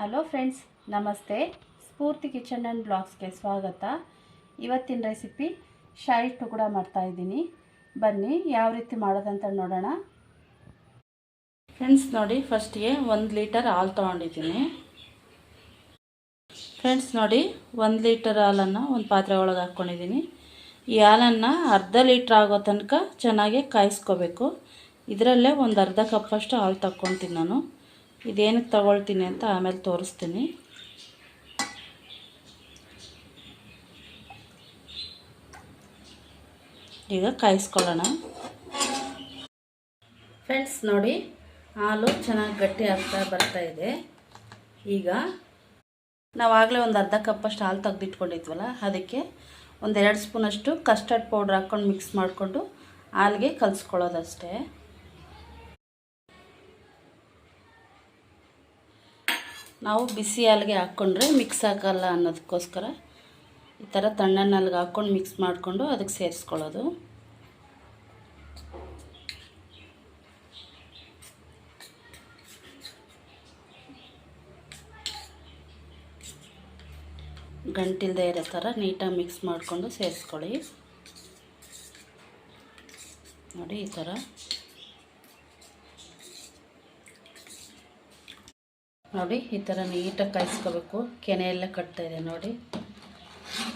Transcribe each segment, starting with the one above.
Hello friends, ನಮಸ್ತೆ. ಸ್ಫೂರ್ತಿ kitchen and ಬ್ಲಾಗ್ಸ್ಗೆ ಸ್ವಾಗತ. ಇವತ್ತಿನ ರೆಸಿಪಿ ಶಾಯಿ ಟುಕುಡ ಮಾಡ್ತಾಯಿದ್ದೀನಿ ಬನ್ನಿ, ಯಾವ ರೀತಿ ಮಾಡೋದಂತ ನೋಡೋಣ. ಫ್ರೆಂಡ್ಸ್, ನೋಡಿ, ಫಸ್ಟಿಗೆ ಒಂದು ಲೀಟರ್ ಹಾಲು ತೊಗೊಂಡಿದ್ದೀನಿ. ಫ್ರೆಂಡ್ಸ್, ನೋಡಿ, ಒಂದು ಲೀಟರ್ ಹಾಲನ್ನು ಒಂದು ಪಾತ್ರೆ ಒಳಗೆ ಹಾಕ್ಕೊಂಡಿದ್ದೀನಿ. ಈ ಹಾಲನ್ನು ಅರ್ಧ ಲೀಟ್ರ್ ಆಗೋ ತನಕ ಚೆನ್ನಾಗಿ ಕಾಯಿಸ್ಕೋಬೇಕು. ಇದರಲ್ಲೇ ಒಂದು ಅರ್ಧ ಕಪ್ಪಷ್ಟು ಹಾಲು ತಗೊತೀನಿ ನಾನು. ಇದೇನಕ್ಕೆ ತಗೊಳ್ತೀನಿ ಅಂತ ಆಮೇಲೆ ತೋರಿಸ್ತೀನಿ. ಈಗ ಕಾಯಿಸ್ಕೊಳ್ಳೋಣ. ಫ್ರೆಂಡ್ಸ್ ನೋಡಿ, ಹಾಲು ಚೆನ್ನಾಗಿ ಗಟ್ಟಿ ಆಗ್ತಾ ಬರ್ತಾ ಇದೆ. ಈಗ ನಾವಾಗಲೇ ಒಂದು ಅರ್ಧ ಕಪ್ಪಷ್ಟು ಹಾಲು ತೆಗೆದಿಟ್ಕೊಂಡಿದ್ವಲ್ಲ, ಅದಕ್ಕೆ ಒಂದೆರಡು ಸ್ಪೂನಷ್ಟು ಕಸ್ಟರ್ಡ್ ಪೌಡ್ರ್ ಹಾಕ್ಕೊಂಡು ಮಿಕ್ಸ್ ಮಾಡಿಕೊಂಡು ಹಾಲಿಗೆ ಕಲಿಸ್ಕೊಳ್ಳೋದಷ್ಟೇ. ನಾವು ಬಿಸಿ ಹಾಲಿಗೆ ಹಾಕ್ಕೊಂಡ್ರೆ ಮಿಕ್ಸ್ ಹಾಕಲ್ಲ ಅನ್ನೋದಕ್ಕೋಸ್ಕರ ಈ ಥರ ತಣ್ಣನ ಹಾಲಿಗೆ ಹಾಕ್ಕೊಂಡು ಮಿಕ್ಸ್ ಮಾಡಿಕೊಂಡು ಅದಕ್ಕೆ ಸೇರಿಸ್ಕೊಳ್ಳೋದು. ಗಂಟಿಲ್ದೇ ಇರೋ ಥರ ನೀಟಾಗಿ ಮಿಕ್ಸ್ ಮಾಡಿಕೊಂಡು ಸೇರಿಸ್ಕೊಳ್ಳಿ. ನೋಡಿ ಈ ಥರ. ನೋಡಿ, ಈ ಥರ ನೀಟಾಗಿ ಕಾಯಿಸ್ಕೋಬೇಕು. ಕೆನೆ ಎಲ್ಲ ಕಟ್ತಾ ಇದೆ ನೋಡಿ.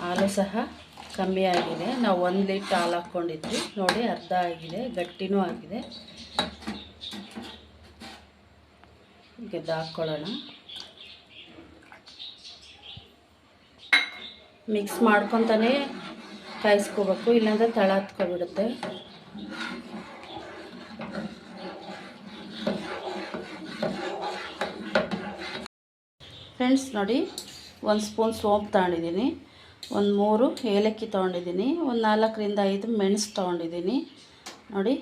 ಹಾಲು ಸಹ ಕಮ್ಮಿ ಆಗಿದೆ. ನಾವು ಒಂದು ಲೀಟ್ರ್ ಹಾಲು ಹಾಕ್ಕೊಂಡಿದ್ವಿ. ನೋಡಿ, ಅರ್ಧ ಆಗಿದೆ. ಗಟ್ಟಿನೂ ಆಗಿದೆ. ಗೆದ್ದು ಹಾಕ್ಕೊಳ್ಳೋಣ. ಮಿಕ್ಸ್ ಮಾಡ್ಕೊತಾನೆ ಕಾಯಿಸ್ಕೋಬೇಕು. ಇಲ್ಲಾಂದರೆ ತಳ ಹತ್ಕೊಬಿಡುತ್ತೆ. ಫ್ರೆಂಡ್ಸ್ ನೋಡಿ, ಒಂದು ಸ್ಪೂನ್ ಸೋಂಪು ತಗೊಂಡಿದ್ದೀನಿ. ಒಂದು ಮೂರು ಏಲಕ್ಕಿ ತೊಗೊಂಡಿದ್ದೀನಿ. ಒಂದು ನಾಲ್ಕರಿಂದ ಐದು ಮೆಣಸು ತೊಗೊಂಡಿದ್ದೀನಿ. ನೋಡಿ,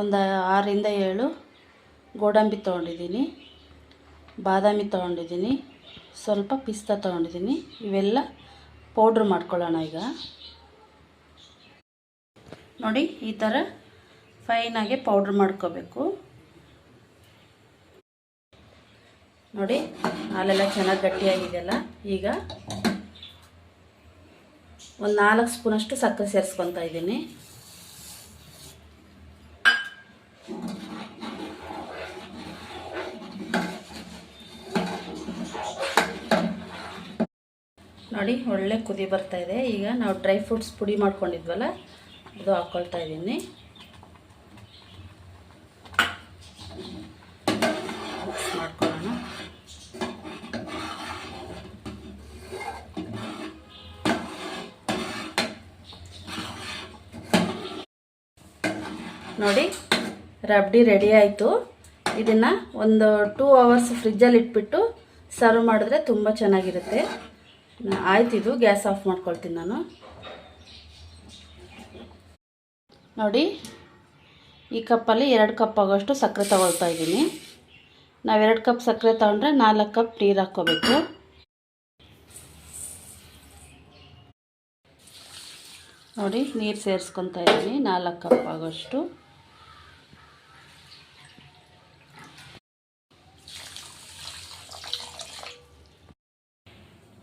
ಒಂದು ಆರರಿಂದ ಏಳು ಗೋಡಂಬಿ ತೊಗೊಂಡಿದ್ದೀನಿ. ಬಾದಾಮಿ ತೊಗೊಂಡಿದ್ದೀನಿ. ಸ್ವಲ್ಪ ಪಿಸ್ತಾ ತೊಗೊಂಡಿದ್ದೀನಿ. ಇವೆಲ್ಲ ಪೌಡ್ರ್ ಮಾಡ್ಕೊಳ್ಳೋಣ ಈಗ. ನೋಡಿ, ಈ ಥರ ಫೈನಾಗೆ ಪೌಡ್ರ್ ಮಾಡ್ಕೋಬೇಕು. ನೋಡಿ, ಹಾಲೆಲ್ಲ ಚೆನ್ನಾಗಿ ಗಟ್ಟಿಯಾಗಿದೆಯಲ್ಲ? ಈಗ ಒಂದು ನಾಲ್ಕು ಸ್ಪೂನಷ್ಟು ಸಕ್ಕರೆ ಸೇರಿಸ್ಕೊತಾ ಇದ್ದೀನಿ. ನೋಡಿ, ಒಳ್ಳೆ ಕುದಿ ಬರ್ತಾ ಇದೆ. ಈಗ ನಾವು ಡ್ರೈ ಫ್ರೂಟ್ಸ್ ಪುಡಿ ಮಾಡ್ಕೊಂಡಿದ್ವಲ್ಲ, ಅದು ಹಾಕ್ಕೊಳ್ತಾ ಇದ್ದೀನಿ ಮಿಕ್ಸ್ ಮಾಡ್ಕೊಳ್ಳೋಣ ನೋಡಿ, ರಬ್ಡಿ ರೆಡಿ ಆಯಿತು. ಇದನ್ನು ಒಂದು ಟೂ ಅವರ್ಸ್ ಫ್ರಿಜ್ಜಲ್ಲಿ ಇಟ್ಬಿಟ್ಟು ಸರ್ವ್ ಮಾಡಿದ್ರೆ ತುಂಬ ಚೆನ್ನಾಗಿರುತ್ತೆ. ಆಯ್ತು ಇದು, ಗ್ಯಾಸ್ ಆಫ್ ಮಾಡ್ಕೊಳ್ತೀನಿ ನಾನು. ನೋಡಿ, ಈ ಕಪ್ಪಲ್ಲಿ ಎರಡು ಕಪ್ ಆಗೋಷ್ಟು ಸಕ್ಕರೆ ತಗೊಳ್ತಾ ಇದ್ದೀನಿ. ನಾವು ಎರಡು ಕಪ್ ಸಕ್ಕರೆ ತಗೊಂಡ್ರೆ ನಾಲ್ಕು ಕಪ್ ನೀರು ಹಾಕ್ಕೋಬೇಕು. ನೋಡಿ, ನೀರು ಸೇರಿಸ್ಕೊತಾ ಇದ್ದೀನಿ, ನಾಲ್ಕು ಕಪ್ ಆಗೋಷ್ಟು.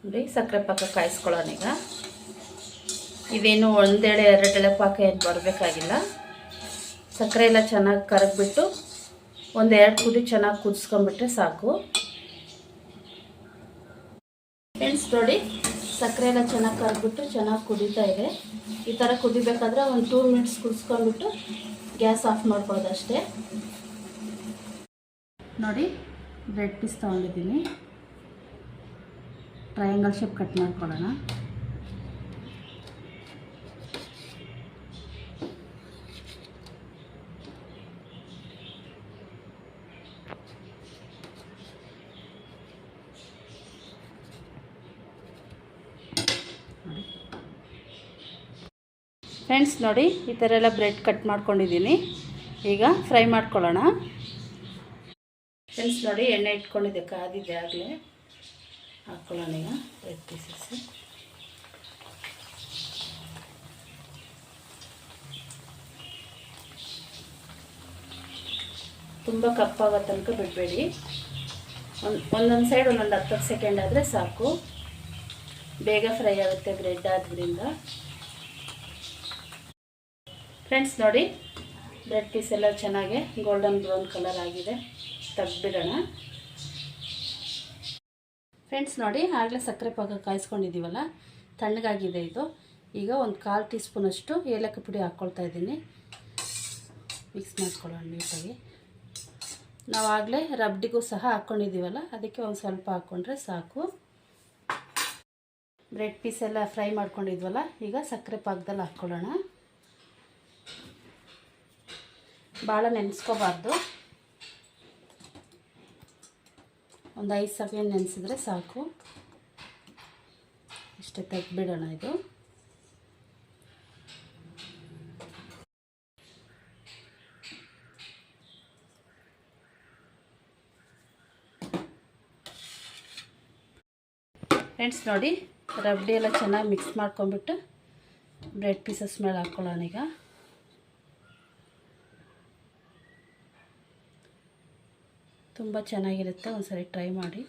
ನೋಡಿ, ಸಕ್ಕರೆ ಪಾಕ ಕಾಯಿಸ್ಕೊಳ್ಳೋಣ ಈಗ. ಇದೇನು ಒಂದೆಳೆ ಎರಡೆಳೆ ಪಾಕ ಏನು ಬರಬೇಕಾಗಿಲ್ಲ. ಸಕ್ಕರೆ ಎಲ್ಲ ಚೆನ್ನಾಗಿ ಕರಗಿಬಿಟ್ಟು ಒಂದು ಎರಡು ಕುದಿ ಚೆನ್ನಾಗಿ ಕುದಿಸ್ಕೊಂಡ್ಬಿಟ್ರೆ ಸಾಕು. ಫ್ರೆಂಡ್ಸ್ ನೋಡಿ, ಸಕ್ಕರೆ ಎಲ್ಲ ಚೆನ್ನಾಗಿ ಕರಗಿಬಿಟ್ಟು ಚೆನ್ನಾಗಿ ಕುದೀತಾ ಇದೆ. ಈ ಥರ ಕುದಿಬೇಕಾದ್ರೆ ಒಂದು ಟೂ ಮಿನಿಟ್ಸ್ ಕುದಿಸ್ಕೊಂಡ್ಬಿಟ್ಟು ಗ್ಯಾಸ್ ಆಫ್ ಮಾಡ್ಕೊಳ್ಳೋದು ಅಷ್ಟೇ ನೋಡಿ ಬ್ರೆಡ್ ಪೀಸ್ ತೊಗೊಂಡಿದ್ದೀನಿ. ಟ್ರಯಾಂಗಲ್ ಶೇಪ್ ಕಟ್ ಮಾಡ್ಕೊಳ್ಳೋಣ. ಫ್ರೆಂಡ್ಸ್ ನೋಡಿ, ಈ ಥರ ಎಲ್ಲ ಬ್ರೆಡ್ ಕಟ್ ಮಾಡ್ಕೊಂಡಿದ್ದೀನಿ. ಈಗ ಫ್ರೈ ಮಾಡ್ಕೊಳ್ಳೋಣ. ಫ್ರೆಂಡ್ಸ್ ನೋಡಿ, ಎಣ್ಣೆ ಇಟ್ಕೊಂಡಿದ್ದೆ ಕಾದಿದೆ ಆಗಲೇ. ಹಾಕ್ಕೊಳ್ಳೋಣ ಈಗ. ರೆಡ್ ಪೀಸಸ್ ತುಂಬ ಕಪ್ಪಾಗೋ ತನಕ ಬಿಡಬೇಡಿ. ಒಂದು ಒಂದೊಂದು ಸೈಡ್ ಒಂದೊಂದು ಹತ್ತು ಸೆಕೆಂಡ್ ಆದರೆ ಸಾಕು. ಬೇಗ ಫ್ರೈ ಆಗುತ್ತೆ ಬ್ರೆಡ್ ಆದ್ರಿಂದ. ಫ್ರೆಂಡ್ಸ್ ನೋಡಿ. ಬ್ರೆಡ್ ಪೀಸ್ ಎಲ್ಲ ಚೆನ್ನಾಗಿ ಗೋಲ್ಡನ್ ಬ್ರೌನ್ ಕಲರ್ ಆಗಿದೆ. ತೆಗ್ದ್ಬಿಡೋಣ ಫ್ರೆಂಡ್ಸ್ ನೋಡಿ, ಆಗಲೇ ಸಕ್ಕರೆ ಪಾಕ ಕಾಯಿಸ್ಕೊಂಡಿದ್ದೀವಲ್ಲ? ತಣ್ಣಗಾಗಿದೆ ಇದು. ಈಗ ಒಂದು ಕಾಲು ಟೀ ಸ್ಪೂನಷ್ಟು ಏಲಕ್ಕಿ ಪುಡಿ ಹಾಕ್ಕೊಳ್ತಾ ಇದ್ದೀನಿ. ಮಿಕ್ಸ್ ಮಾಡ್ಕೊಳ್ಳೋಣ ನೀಟಾಗಿ. ನಾವು ಆಗಲೇ ರಬ್ಡಿಗೂ ಸಹ ಹಾಕ್ಕೊಂಡಿದ್ದೀವಲ್ಲ ಅದಕ್ಕೆ ಒಂದು ಸ್ವಲ್ಪ ಹಾಕ್ಕೊಂಡ್ರೆ ಸಾಕು. ಬ್ರೆಡ್ ಪೀಸ್ ಎಲ್ಲ ಫ್ರೈ ಮಾಡ್ಕೊಂಡಿದ್ವಲ್ಲ, ಈಗ ಸಕ್ಕರೆ ಪಾಕದಲ್ಲಿ ಹಾಕ್ಕೊಳ್ಳೋಣ ಭಾಳ ನೆನೆಸ್ಕೋಬಾರ್ದು. ಒಂದು ಐದು ಸೆಕೆಂಡ್ ನೆನೆಸಿದ್ರೆ ಸಾಕು. ಇಷ್ಟೇ ತೆಗ್ದುಬಿಡೋಣ ಇದು. ಫ್ರೆಂಡ್ಸ್ ನೋಡಿ, ರಬ್ಡಿ ಎಲ್ಲ ಚೆನ್ನಾಗಿ ಮಿಕ್ಸ್ ಮಾಡ್ಕೊಂಬಿಟ್ಟು ಬ್ರೆಡ್ ಪೀಸಸ್ ಮೇಲೆ ಹಾಕ್ಕೊಳ್ಳೋಣ ಈಗ. ತುಂಬ ಚೆನ್ನಾಗಿರುತ್ತೆ, ಒಂದ್ಸರಿ ಟ್ರೈ ಮಾಡಿ.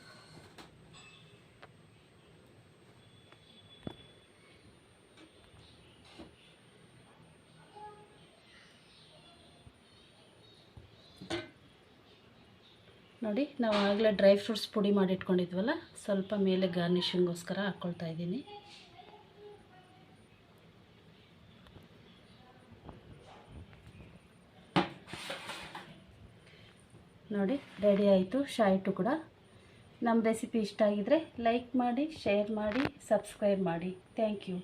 ನೋಡಿ ನಾವು ಆಗಲೇ ಡ್ರೈ ಫ್ರೂಟ್ಸ್ ಪುಡಿ ಮಾಡಿ ಇಟ್ಕೊಂಡಿದ್ವಲ್ಲ ಸ್ವಲ್ಪ ಮೇಲೆ ಗಾರ್ನಿಷಿಂಗೋಸ್ಕರ ಹಾಕ್ಕೊಳ್ತಾ ಇದ್ದೀನಿ. ನೋಡಿ ರೆಡಿ ಆಯಿತು ಶಾಯಿಟು ಕೂಡ. ನಮ್ಮ ರೆಸಿಪಿ ಇಷ್ಟ ಆಗಿದರೆ ಲೈಕ್ ಮಾಡಿ ಶೇರ್ ಮಾಡಿ ಸಬ್ಸ್ಕ್ರೈಬ್ ಮಾಡಿ. Thank you